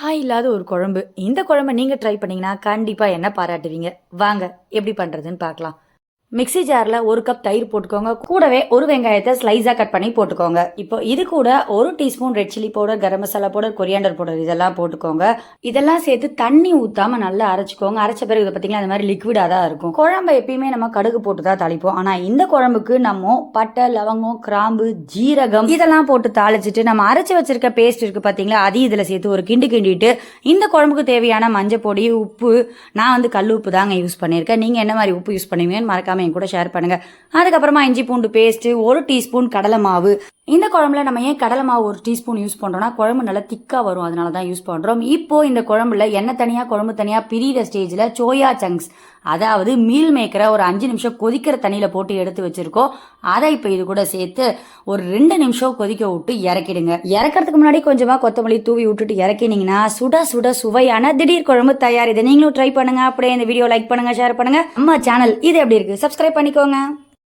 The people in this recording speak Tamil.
காய் இல்லாத ஒரு குழம்பு. இந்த குழம்பை நீங்கள் ட்ரை பண்ணீங்கன்னா கண்டிப்பாக என்ன பாராட்டுவீங்க? வாங்க எப்படி பண்ணுறதுன்னு பார்க்கலாம். மிக்ஸி ஜாரில் ஒரு கப் தயிர் போட்டுக்கோங்க. கூடவே ஒரு வெங்காயத்தை ஸ்லைஸாக கட் பண்ணி போட்டுக்கோங்க. இப்போ இது கூட ஒரு teaspoon red chilli powder garam masala powder coriander powder இதெல்லாம் போட்டுக்கோங்க. இதெல்லாம் சேர்த்து தண்ணி ஊற்றாம நல்லா அரைச்சிக்கோங்க. அரைச்ச பிறகு இதை பார்த்தீங்களா அந்த மாதிரி லிக்விடாக தான் இருக்கும். குழம்பை எப்பயுமே நம்ம கடுகு போட்டு தான் தாளிப்போம். ஆனால் இந்த குழம்புக்கு நம்ம பட்டை லவங்கம் கிராம்பு ஜீரகம் இதெல்லாம் போட்டு தாளிச்சிட்டு நம்ம அரைச்சி வச்சிருக்க பேஸ்ட் இருக்குது பார்த்தீங்களா அதையும் இதில் சேர்த்து ஒரு கிண்டு கிண்டிட்டு இந்த குழம்புக்கு தேவையான மஞ்சள் பொடி உப்பு நான் வந்து கல் உப்பு தாங்க யூஸ் பண்ணியிருக்கேன். நீங்கள் என்ன மாதிரி உப்பு யூஸ் பண்ணுவீங்கன்னு மறக்காம என் கூட ஷேர் பண்ணுங்க. அதுக்கப்புறமா இஞ்சி பூண்டு பேஸ்ட்டு ஒரு டீஸ்பூன் கடலை மாவு இந்த குழம்புல நம்ம ஏன் கடலை மாவு ஒரு டீஸ்பூன் யூஸ் பண்ணுறோம்னா குழம்பு நல்லா திக்காக வரும். அதனால தான் யூஸ் பண்ணுறோம் இப்போ இந்த குழம்புல எண்ணெய் தனியாக குழம்பு தனியாக பிரிகிற ஸ்டேஜில் சோயா சங்க்ஸ் அதாவது மீல் மேக்கரை ஒரு அஞ்சு நிமிஷம் கொதிக்கிற தண்ணியில் போட்டு எடுத்து வச்சுருக்கோம். அதை இப்போ இது கூட சேர்த்து ஒரு ரெண்டு நிமிஷம் கொதிக்க விட்டு இறக்கிடுங்க. இறக்கிறதுக்கு முன்னாடி கொஞ்சமாக கொத்தமல்லி தூவி விட்டுட்டு இறக்கினீங்கன்னா சுட சுட சுவையான திடீர் குழம்பு தயார் இதை நீங்களும் ட்ரை பண்ணுங்கள் அப்படியே இந்த வீடியோ லைக் பண்ணுங்க ஷேர் பண்ணுங்க. நம்ம சேனல் இது எப்படி இருக்குது சப்ஸ்கிரைப் பண்ணிக்கோங்க.